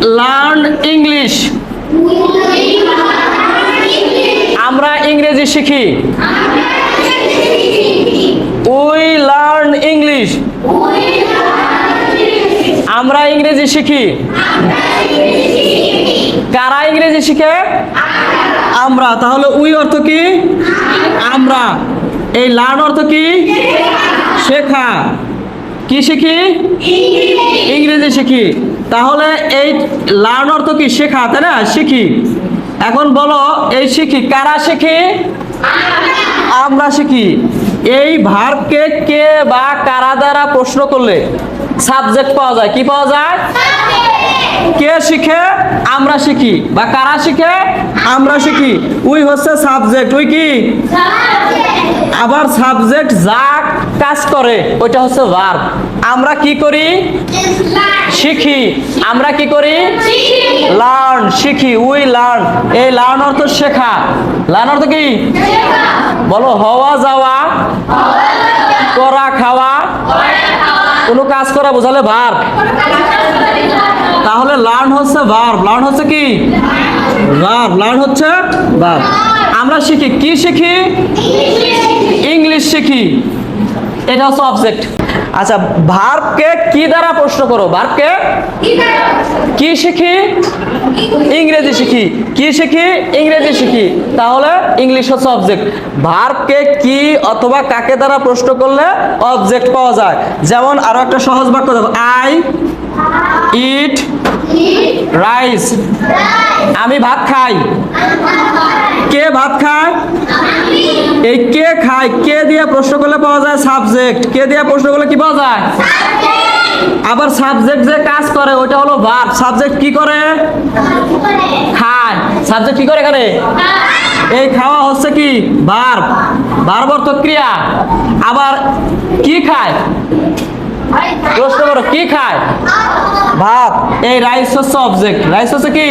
Learn English আমরা ইংরেজি শিখি। উই লার্ন ইংলিশ আমরা ইংরেজি শিখি। কারা ইংরেজি শিখে? আমরা। তাহলে উই অর্থ কি? আমরা। এই লার্ন অর্থ কি? শেখা। কি শিখি? ইংরেজি শিখি। তাহলে এই লার্ন অর্থ কি শেখা তাই না? শিখি। এখন বলো এই শিখি কারা শিখি? আমরা শিখি। এই ভার্বকে কে বা কারা দ্বারা প্রশ্ন করলে সাবজেক্ট পাওয়া যায়? কি পাওয়া যায়? কে শিখে? আমরা শিখি। বা কারা শিখে? আমরা শিখি। উই হচ্ছে সাবজেক্ট উই কি? আবার সাবজেক্ট যা কাজ করে ওইটা হচ্ছে ভার্ব আমরা কি করি? শিখি। আমরা কি করি? লার্ন শিখি। উই লার্ন এই লার্ন অর্থ শেখা। লার্ন অর্থ কি? বলো, হওয়া যাওয়া, করা খাওয়া, কোনো কাজ করা বোঝালে ভার তাহলে লার্ন হচ্ছে ভার লার্ন হচ্ছে কি? ভার্ব লার্ন হচ্ছে ভার্ব আমরা শিখি। কি শিখি? ইংলিশ শিখি। এটা হচ্ছে অবজেক্ট আচ্ছা ভার্বকে কি দ্বারা প্রশ্ন করো? ভার্বকে? কি শিখি? ইংরেজি শিখি। কি শিখি? ইংরেজি শিখি। তাহলে ইংলিশ হচ্ছে অবজেক্ট ভার্বকে কি অথবা কাকে দ্বারা প্রশ্ন করলে অবজেক্ট পাওয়া যায়? যেমন আরও একটা সহজ বাক্য দেখো। আই ইট রাইস আমি ভাত খাই। কে ভাত খায়? এই কে খায়? কে দিয়ে প্রশ্ন করলে পাওয়া যায়? সাবজেক্ট কে দিয়ে প্রশ্ন করলে কি পাওয়া যায়? আবার সাবজেক্ট যে কাজ করে ওইটা হলো ভার্ব সাবজেক্ট কি করে? খায়। সাবজেক্ট কি করে এখানে? এই খাওয়া হচ্ছে কি? ভার্ব ভার্ব অর্থ ক্রিয়া। আবার কি খায়? প্রশ্ন করো কি খায়? ভাত। এই রাইস হচ্ছে অবজেক্ট রাইস হচ্ছে কি?